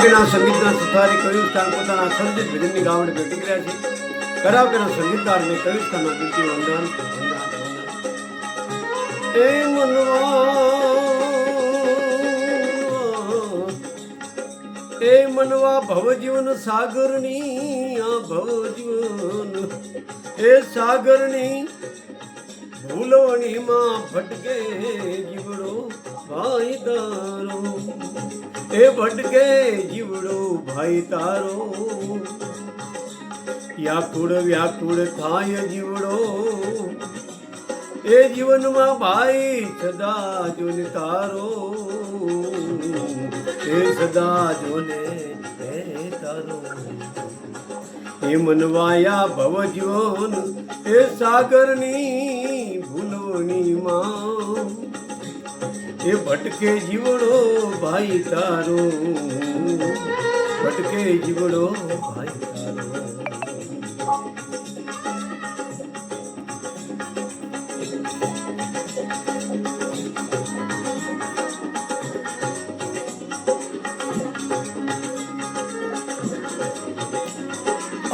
ના સંગીતના સુથારી કયું સ્થાન પોતાના સર્જિત ભજનની ગાવડે ભેટી કર્યા છે. કરાવકેના સંગીતકારને કયું સ્થાનના દિલથી વંદન. એ મનવા એ મનવા ભવજીવન સાગરની આ ભવજીવન. એ સાગરની ભૂલવણીમાં ભટકે જીવડો. તારો એ ભટકે જીવડો ભાઈ તારો વ્યાકુળ વ્યાકુળ થાય જીવડો, એ જીવનમાં ભાઈ સદા જોને તારો. એ સદા જોને તારો. એ મનવાયા ભવજોન એ સાગરની એ ભટકે જીવડો ભાઈ તારો. ભટકે જીવડો ભાઈ તારો.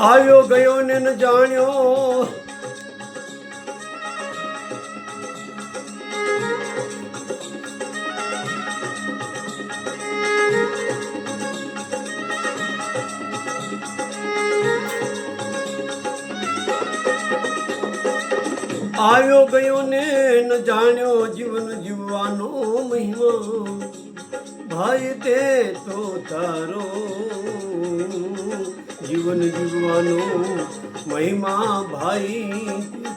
આવ્યો ગયો ને ન જાણ્યો આવ્યો ગયો ને ન જાણ્યો જીવન જીવવાનો મહિમા. ભાઈ તે તો તારો જીવન જીવવાનો મહિમા ભાઈ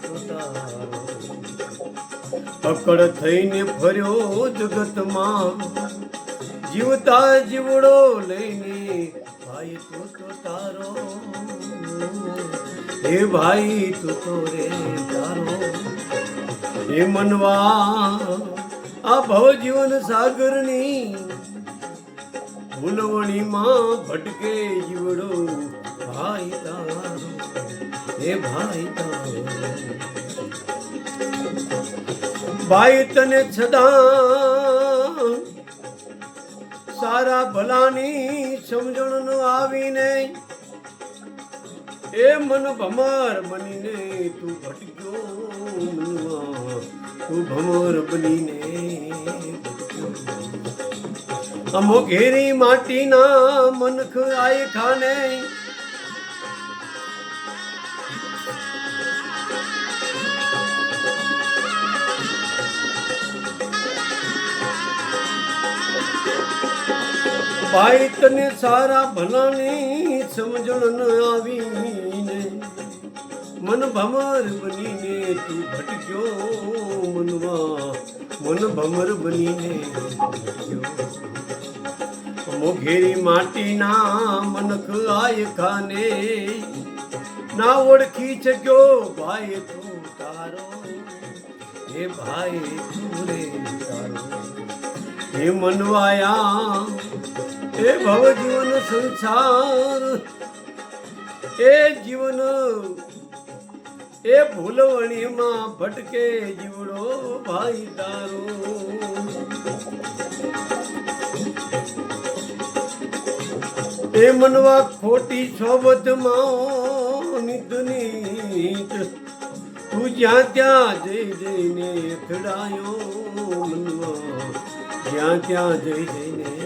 તે તારો. પકડ થઈને ફર્યો જગતમાં. જીવતા જીવડો લઈને ભાઈ, તું તો તારો. હે ભાઈ, તું તો રે તારો હે મનવા આ ભવ જીવન સાગરની ફૂલવણીમાં ભટકે જીવડો ભાઈ તારો. હે ભાઈ તારો. ભાઈ તને સદા સારા ભલાની સમજણ ન આવીને એ મન ભમર બનીને તું ભટક્યો મનવા તું ભમર બનીને. અમો ઘેરી માટીના મનખ આય ખાને ભાઈ તને સારા ભલાની સમજણ ન આવીને મન ભમર બનીને તું ભટક્યો મનવા. મન ભમર બનીને મોઘેરી માટીના મનખ આય ખાને ના ઓળખી શક્યો ભાઈ તું તારો. હે ભાઈ તું રે તારો. હે મનવાયા એ ભવ જીવન સંસાર, એ જીવન, એ ભૂલવણીમાં ભટકે જીવડો ભાઈ તારો એ મનવા ખોટી સોબતમાં નિત તું જ્યાં ત્યાં જઈ જઈને અથડાયો મનવા, જ્યાં ત્યાં જઈ જઈને.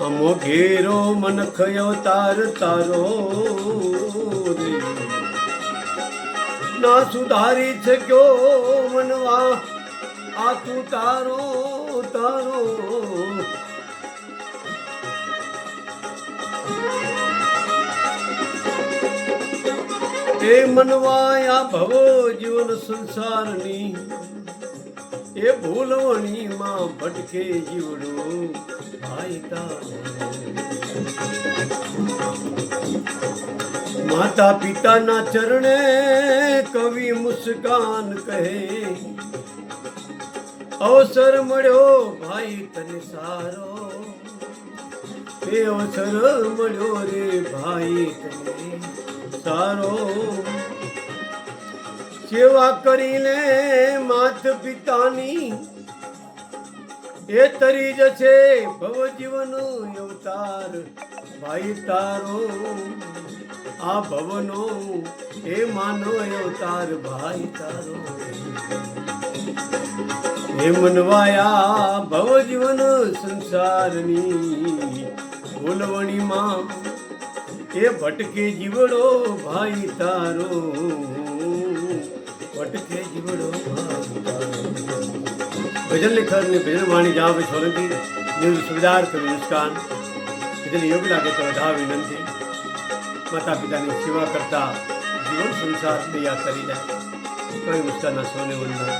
અમો ઘેરો મન ખયો તાર. ના સુધારી શક્યો મનવા, આ તું તારો તારો એ મનવાયા ભવો જીવન સંસારની એ ભૂલોની માં ભટકે જીવડો માતા પિતાના ચરણે કવિ મુસ્કાન કહે. અવસર મળ્યો ભાઈ તને સારો. એ અવસર મળ્યો રે ભાઈ તને સારો. સેવા કરીને માત પિતાની. એ તરી જશે ભવ જીવન અવતાર. ભાઈ તારો, આ ભવનો એ માનો અવતાર. ભાઈ તારો. હે મનવાયા ભવ જીવન સંસારની. બોલવણીમાં એ ભટકે જીવડો ભાઈ તારો. ભજન લેખન ને ભજન વાણી જાવ સોલંકી નિર્વ સુવિધાર કવિ મુસ્કાન એટલે યોગ લાગે તો અઢા વિનંતી. માતા પિતાની સેવા કરતા જીવન સંસાર તૈયાર કરી જાય કવિ મુસ્કાનના સોને વંદન.